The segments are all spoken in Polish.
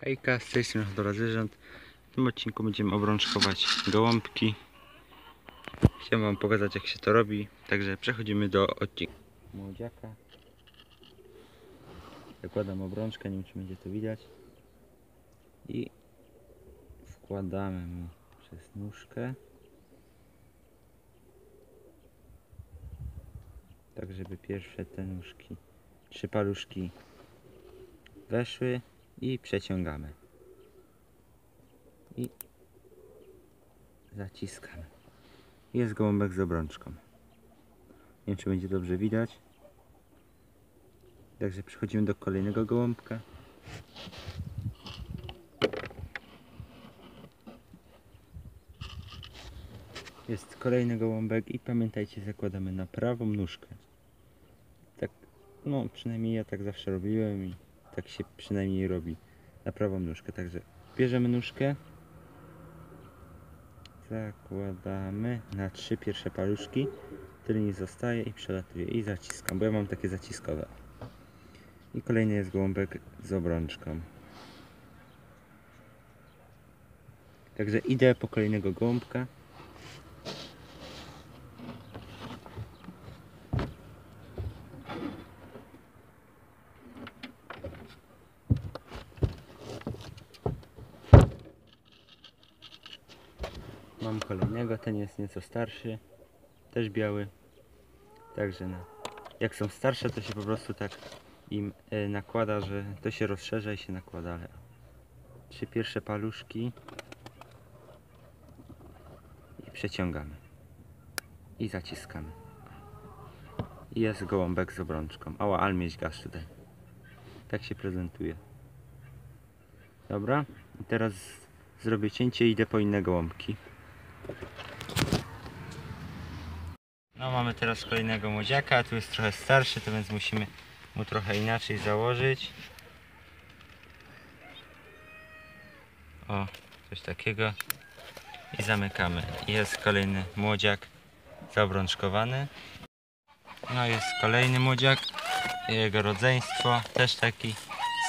Hejka, z tej strony Hodora Zwierząt. W tym odcinku będziemy obrączkować gołąbki. Chciałem wam pokazać jak się to robi, także przechodzimy do odcinka. Młodziaka. Zakładam obrączkę, nie wiem czy będzie to widać. I wkładamy mu przez nóżkę. Tak żeby pierwsze te nóżki, trzy paluszki weszły i przeciągamy. I zaciskamy. Jest gołąbek z obrączką. Nie wiem, czy będzie dobrze widać. Także przechodzimy do kolejnego gołąbka. Jest kolejny gołąbek i pamiętajcie, zakładamy na prawą nóżkę. Tak, no przynajmniej ja tak zawsze robiłem i tak się przynajmniej robi na prawą nóżkę. Także bierzemy nóżkę, zakładamy na trzy pierwsze paluszki, tylnie zostaje i przelatuje i zaciskam, bo ja mam takie zaciskowe. I kolejny jest gołąbek z obrączką. Także idę po kolejnego gołąbka. Mam kolejnego, ten jest nieco starszy, też biały. Także no, jak są starsze, to się po prostu tak im e, nakłada, że to się rozszerza i się nakłada. Ale trzy pierwsze paluszki i przeciągamy i zaciskamy. I jest gołąbek z obrączką. Ała, almieś gasz tutaj. Tak się prezentuje. Dobra, i teraz zrobię cięcie i idę po inne gołąbki. No mamy teraz kolejnego młodziaka, tu jest trochę starszy, to więc musimy mu trochę inaczej założyć. O, coś takiego. I zamykamy. Jest kolejny młodziak zaobrączkowany. No jest kolejny młodziak. Jego rodzeństwo, też taki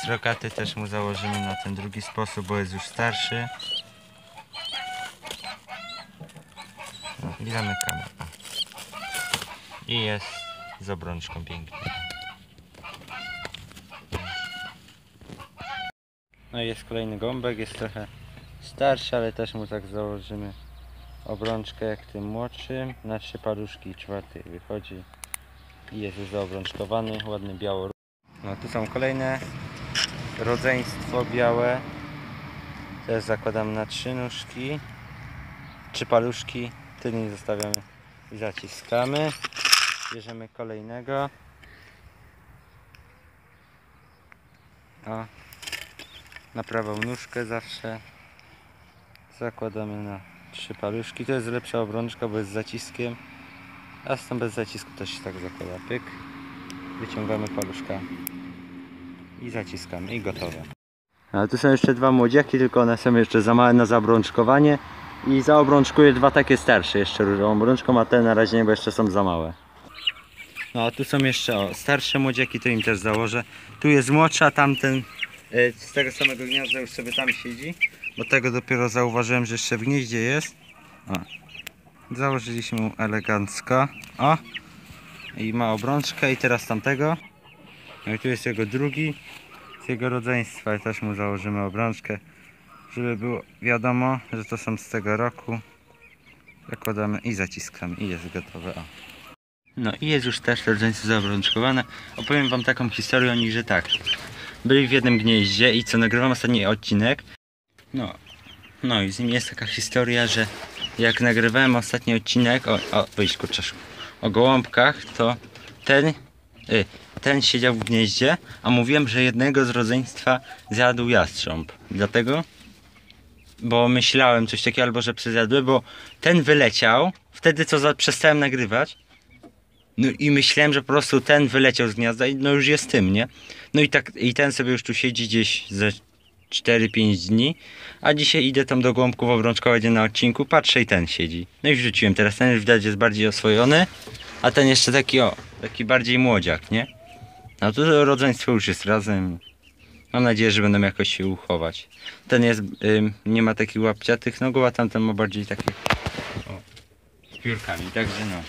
srokaty, też mu założymy na ten drugi sposób, bo jest już starszy. I zamykamy. O. I jest z obrączką pięknie. No i jest kolejny gąbek, jest trochę starszy, ale też mu tak założymy obrączkę jak tym młodszym. Na trzy paluszki czwarty wychodzi i jest już zaobrączkowany, ładny biało. No tu są kolejne rodzeństwo białe. Też zakładam na trzy nóżki, trzy paluszki, tylnie zostawiamy i zaciskamy. Bierzemy kolejnego. O, na prawą nóżkę zawsze zakładamy na trzy paluszki. To jest lepsza obrączka, bo jest zaciskiem. A z tą bez zacisku też się tak zakłada. Pyk. Wyciągamy paluszka i zaciskamy i gotowe. Ale tu są jeszcze dwa młodziaki, tylko one są jeszcze za małe na zaobrączkowanie. I zaobrączkuję dwa takie starsze jeszcze różową obrączką, a te na razie nie, bo jeszcze są za małe. No a tu są jeszcze o, starsze młodziaki, to im też założę. Tu jest młodsza, tamten e, z tego samego gniazda już sobie tam siedzi. Bo tego dopiero zauważyłem, że jeszcze w gnieździe jest. O. Założyliśmy mu elegancko. O! I ma obrączkę i teraz tamtego. No i tu jest jego drugi z jego rodzeństwa i też mu założymy obrączkę. Żeby było wiadomo, że to są z tego roku. Zakładamy i zaciskamy i jest gotowe. O. No i jest już też rodzeństwo zaobrączkowane. Opowiem wam taką historię o nich, że tak. Byli w jednym gnieździe i co nagrywam ostatni odcinek. No, no i z nim jest taka historia, że jak nagrywałem ostatni odcinek o, o wyjść kurczaszku, o gołąbkach, to ten, y, ten siedział w gnieździe, a mówiłem, że jednego z rodzeństwa zjadł jastrząb. Dlatego, bo myślałem coś takiego, albo że przezjadły, bo ten wyleciał, wtedy co za, przestałem nagrywać, no i myślałem, że po prostu ten wyleciał z gniazda i no już jest tym, nie? No i tak, i ten sobie już tu siedzi gdzieś ze 4-5 dni, a dzisiaj idę tam do gołąbków obrączkować je na odcinku, patrzę i ten siedzi. No i wrzuciłem, teraz ten już widać jest bardziej oswojony, a ten jeszcze taki o, taki bardziej młodziak, nie? No tu rodzeństwo już jest razem Mam nadzieję, że będą jakoś się uchować. Ten jest, nie ma takich łapciatych nogu, a tamten ma bardziej takie o, z piórkami, także no.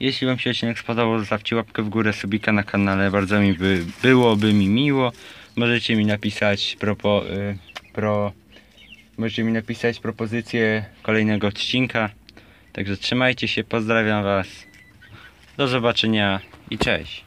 Jeśli Wam się odcinek spodobał, zostawcie łapkę w górę, subika na kanale, bardzo mi by, byłoby mi miło. Możecie mi napisać propo, y, pro, możecie mi napisać propozycję kolejnego odcinka. Także trzymajcie się, pozdrawiam Was. Do zobaczenia i cześć.